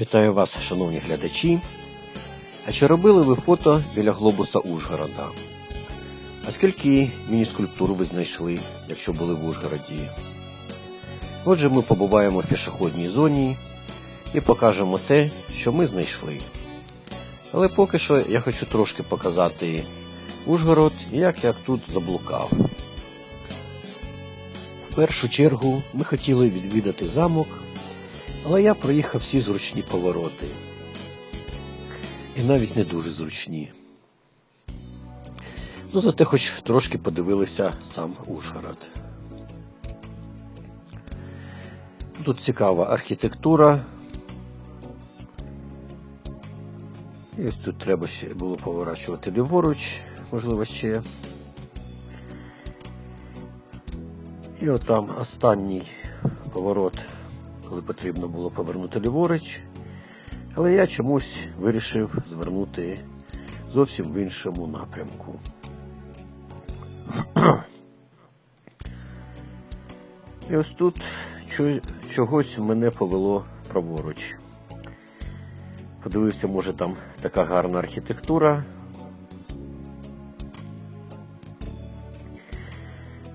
Вітаю вас, шановні глядачі. А чи робили ви фото біля глобуса Ужгорода? А скільки міні-скульптур ви знайшли, якщо були в Ужгороді? Отже, ми побуваємо в пішохідній зоні і покажемо те, що ми знайшли. Але поки що я хочу трошки показати Ужгород і як я тут заблукав. В першу чергу ми хотіли відвідати замок, але я проїхав всі зручні повороти. І навіть не дуже зручні. Ну, зате хоч трошки подивилися сам Ужгород. Тут цікава архітектура. І ось тут треба ще було поворачувати ліворуч, можливо, ще. І отам останній поворот, коли потрібно було повернути ліворуч. Але я чомусь вирішив звернути зовсім в іншому напрямку. І ось тут чогось мене повело праворуч. Подивився, може там така гарна архітектура.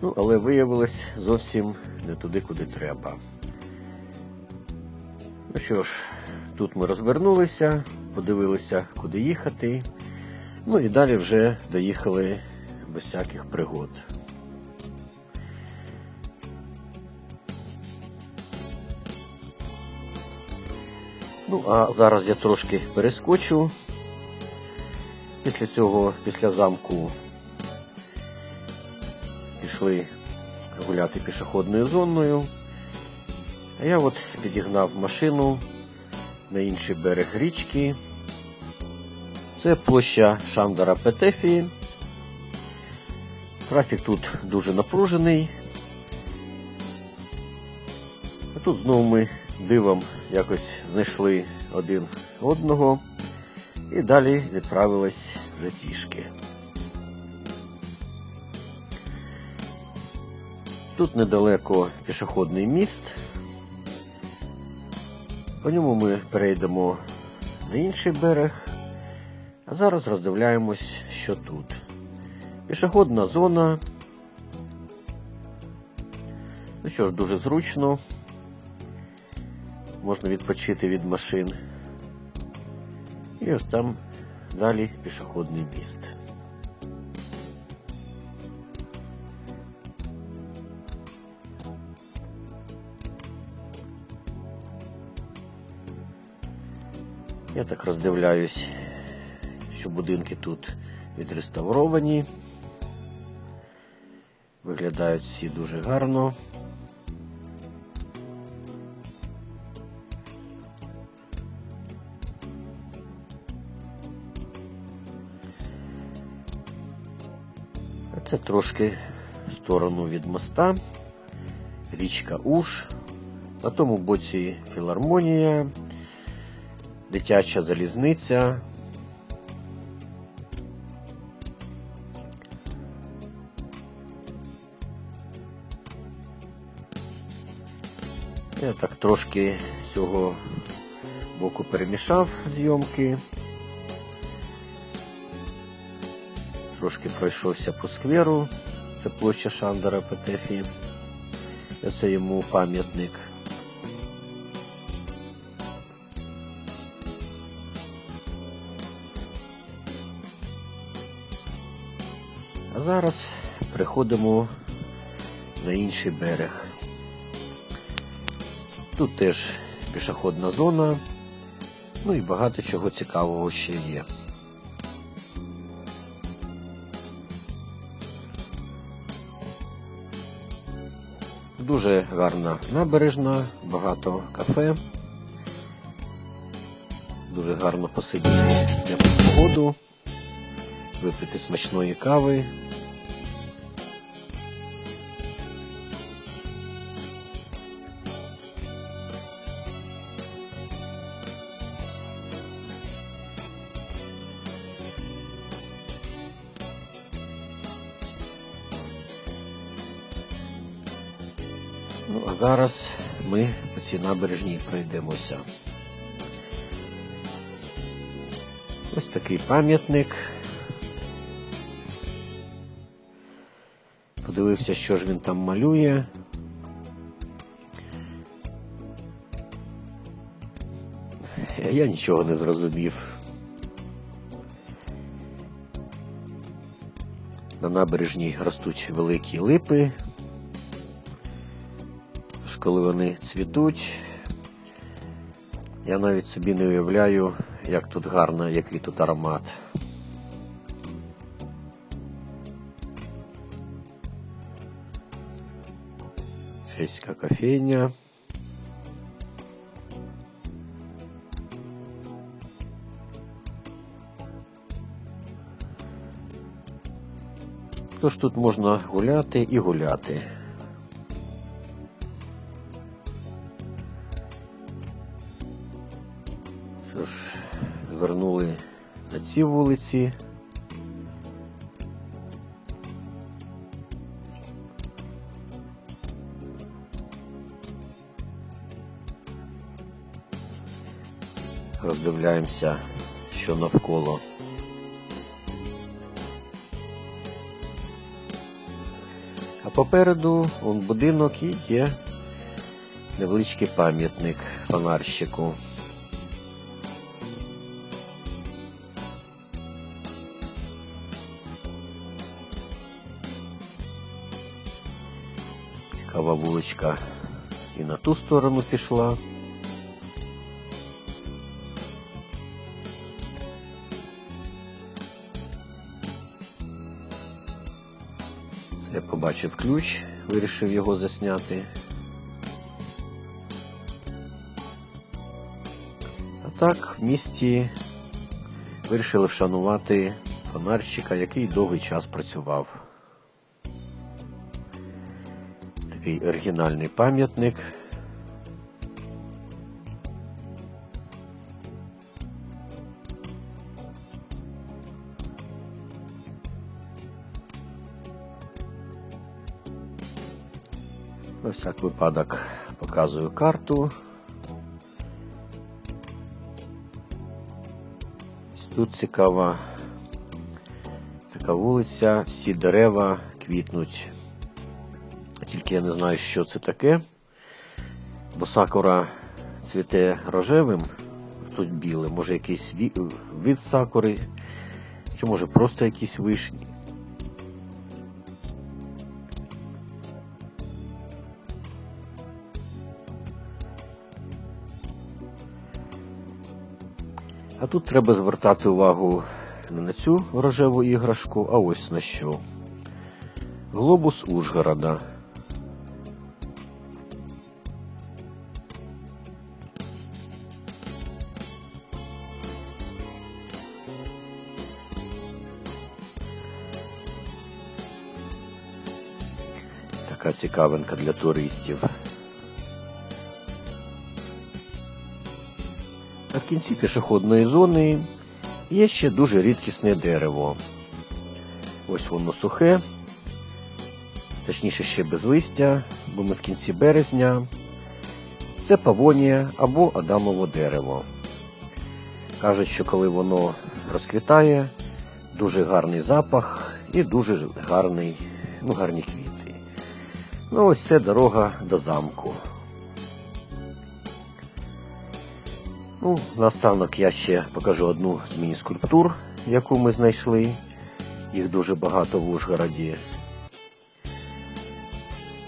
Ну, але виявилось зовсім не туди, куди треба. Ну що ж, тут ми розвернулися, подивилися, куди їхати. Ну і далі вже доїхали без всяких пригод. Ну, а зараз я трошки перескочу. Після цього, після замку, пішли гуляти пішохідною зоною. А я от підігнав машину на інший берег річки. Це площа Шандара Петефії. Трафік тут дуже напружений. А тут знову ми дивом якось знайшли один одного і далі відправились вже пішки. Тут недалеко пішохідний міст. По ньому ми перейдемо на інший берег, а зараз роздивляємось, що тут. Пішохідна зона. Ну що ж, дуже зручно. Можна відпочити від машин. І ось там далі пішохідний міст. Я так роздивляюсь, що будинки тут відреставровані. Виглядають всі дуже гарно. Це трошки в сторону від моста, річка Уж, на тому боці філармонія, дитяча залізниця. Я так трошки з цього боку перемішав зйомки. Трошки пройшовся по скверу, це площа Шандера Петефі. Це йому пам'ятник. Зараз приходимо на інший берег. Тут теж пішохідна зона, ну і багато чого цікавого ще є. Дуже гарна набережна, багато кафе. Дуже гарно посидіти погоду, випити смачної кави. А зараз ми по цій набережній пройдемося. Ось такий пам'ятник. Подивився, що ж він там малює. Я нічого не зрозумів. На набережній ростуть великі липи. Коли вони цвітуть, я навіть собі не уявляю, як тут гарно, який тут аромат. Чеська кофейня. Тож тут можна гуляти і гуляти. Що ж, звернули на ці вулиці. Роздивляємося, що навколо. А попереду вон будинок і є невеличкий пам'ятник фонарщику. Цікава вуличка і на ту сторону пішла. Я побачив ключ, вирішив його засняти. А так в місті вирішили вшанувати фонарщика, який довгий час працював. Такий оригінальний пам'ятник. На всяк випадок показую карту. Тут цікава така вулиця, всі дерева квітнуть. Я не знаю, що це таке, бо сакура цвіте рожевим, тут біле, може якийсь від сакури, чи може просто якісь вишні. А тут треба звертати увагу не на цю рожеву іграшку, а ось на що. Глобус Ужгорода. Цікавинка для туристів. А в кінці пішохідної зони є ще дуже рідкісне дерево. Ось воно сухе, точніше ще без листя, бо ми в кінці березня. Це павонія або адамово дерево. Кажуть, що коли воно розквітає, дуже гарний запах і дуже гарний, ну, гарні квіти. Ну ось це дорога до замку. Ну, Наостанок я ще покажу одну з міні-скульптур, яку ми знайшли. Їх дуже багато в Ужгороді.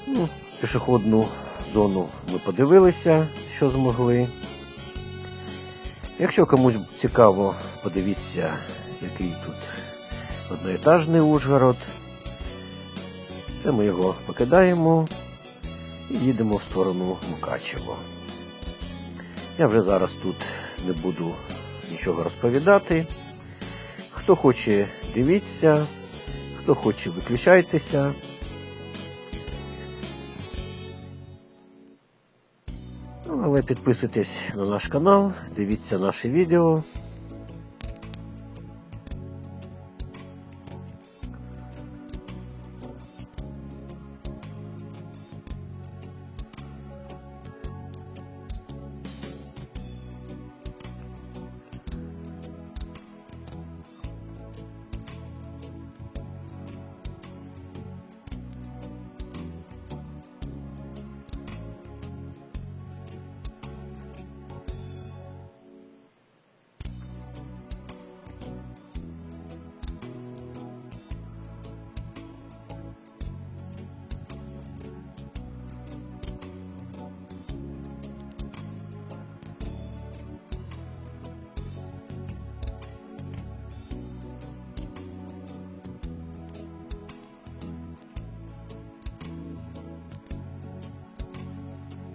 Ну, Пішохідну зону ми подивилися, що змогли. Якщо комусь цікаво, подивіться, який тут одноетажний Ужгород. Це ми його покидаємо і їдемо в сторону Мукачево. Я вже зараз тут не буду нічого розповідати. Хто хоче, дивіться, хто хоче, виключайтеся. Ну, але підписуйтесь на наш канал, дивіться наші відео.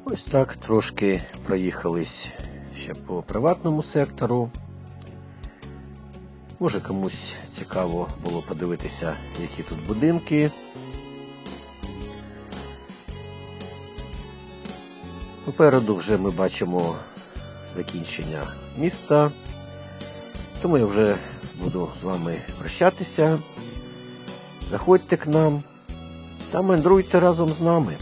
Ось так трошки проїхались ще по приватному сектору. Може комусь цікаво було подивитися, які тут будинки. Попереду вже ми бачимо закінчення міста. Тому я вже буду з вами прощатися. Заходьте к нам та мандруйте разом з нами.